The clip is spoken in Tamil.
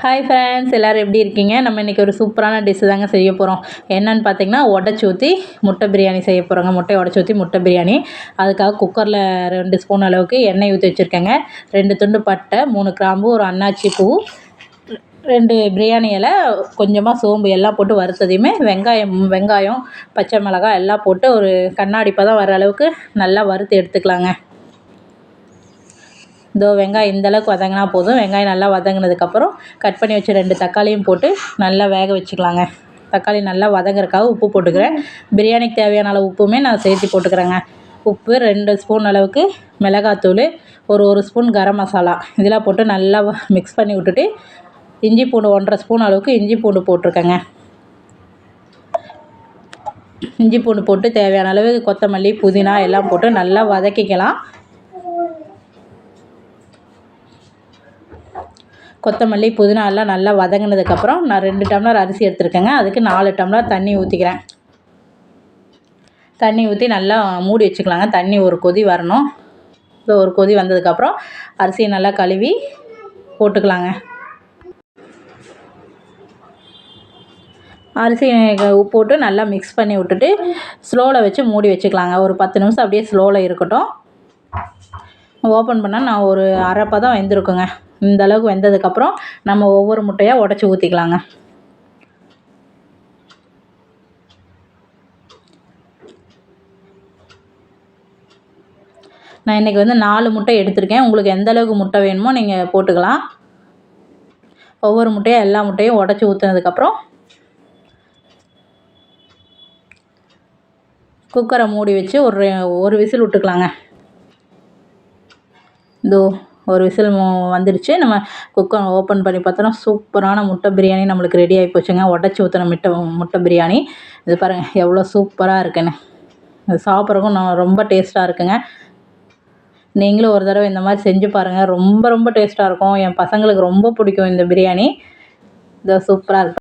ஹாய் ஃப்ரெண்ட்ஸ் எல்லோரும் எப்படி இருக்கீங்க? நம்ம இன்றைக்கி ஒரு சூப்பரான டிஷ்ஷு தாங்க செய்ய போகிறோம் என்னென்னு பார்த்தீங்கன்னா உடச்சி ஊற்றி முட்டை பிரியாணி செய்ய போகிறோங்க முட்டையை உடச்சி ஊற்றி முட்டை பிரியாணி. அதுக்காக குக்கரில் ரெண்டு ஸ்பூன் அளவுக்கு எண்ணெய் ஊற்றி வச்சுருக்கேங்க. ரெண்டு துண்டு பட்டை மூணு கிராம்பு ஒரு அன்னாச்சி பூ ரெண்டு பிரியாணி இலை கொஞ்சமாக சோம்பு எல்லாம் போட்டு வறுத்ததையுமே வெங்காயம் வெங்காயம் பச்சை மிளகாய் எல்லாம் போட்டு ஒரு கண்ணாடிப்பதம் வர அளவுக்கு நல்லா வறுத்து எடுத்துக்கலாங்க. இதோ வெங்காயம் இந்தளவுக்கு வதங்கினா போதும். வெங்காயம் நல்லா வதங்கினதுக்கப்புறம் கட் பண்ணி வச்ச ரெண்டு தக்காளியும் போட்டு நல்லா வேக வச்சுக்கலாங்க. தக்காளி நல்லா வதங்குறக்காக உப்பு போட்டுக்கிறேன். பிரியாணிக்கு தேவையான அளவு உப்புமே நான் சேர்த்து போட்டுக்கிறேங்க. உப்பு ரெண்டு ஸ்பூன் அளவுக்கு மிளகாத்தூள் ஒரு ஒரு ஸ்பூன் கரம் மசாலா. இதெல்லாம் போட்டு நல்லா மிக்ஸ் பண்ணி விட்டுட்டு இஞ்சி பூண்டு ஒன்றரை ஸ்பூன் அளவுக்கு இஞ்சி பூண்டு போட்டிருக்கேங்க. இஞ்சி பூண்டு போட்டு தேவையான அளவு கொத்தமல்லி புதினா எல்லாம் போட்டு நல்லா வதக்கிக்கலாம். கொத்தமல்லி புதினா எல்லாம் நல்லா வதங்கினதுக்கப்புறம் நான் ரெண்டு டம்ளர் அரிசி எடுத்துருக்கேங்க. அதுக்கு நாலு டம்ளர் தண்ணி ஊற்றிக்கிறேன் தண்ணி ஊற்றி நல்லா மூடி வச்சுக்கலாங்க. தண்ணி ஒரு கொதி வரணும். இப்போ ஒரு கொதி வந்ததுக்கப்புறம் அரிசியை நல்லா கழுவி போட்டுக்கலாங்க. அரிசி உப்பு போட்டு நல்லா மிக்ஸ் பண்ணி விட்டுட்டு ஸ்லோவில் வச்சு மூடி வச்சுக்கலாங்க. ஒரு பத்து நிமிஷம் அப்படியே ஸ்லோவில் இருக்கட்டும். ஓப்பன் பண்ணால் நான் ஒரு அரைப்பதம் பதம் வெந்திருக்குங்க. இந்த அளவுக்கு வெந்ததுக்கப்புறம் நம்ம ஒவ்வொரு முட்டையாக உடச்சி ஊற்றிக்கலாங்க நான் இன்றைக்கி வந்து நாலு முட்டை எடுத்திருக்கேன். உங்களுக்கு எந்த அளவுக்கு முட்டை வேணுமோ நீங்கள் போட்டுக்கலாம். ஒவ்வொரு முட்டையும் எல்லா முட்டையும் உடச்சி ஊற்றுனதுக்கப்புறம் குக்கரை மூடி வச்சு ஒரு ஒரு விசில் விட்டுக்கலாங்க. இதோ ஒரு விசில் வந்துடுச்சு நம்ம குக்கர் ஓப்பன் பண்ணி பார்த்தோன்னா சூப்பரான முட்டை பிரியாணி நம்மளுக்கு ரெடி ஆகி போச்சுங்க. உடச்சி ஊற்றின முட்டை முட்டை பிரியாணி. இது பாருங்கள் எவ்வளோ சூப்பராக இருக்குன்னு. இது சாப்பிட்றக்கும் நான் ரொம்ப டேஸ்ட்டாக இருக்குங்க. நீங்களும் ஒரு தடவை இந்த மாதிரி செஞ்சு பாருங்கள் ரொம்ப ரொம்ப டேஸ்ட்டாக இருக்கும். என் பசங்களுக்கு ரொம்ப பிடிக்கும் இந்த பிரியாணி. இதோ சூப்பராக இருக்கும்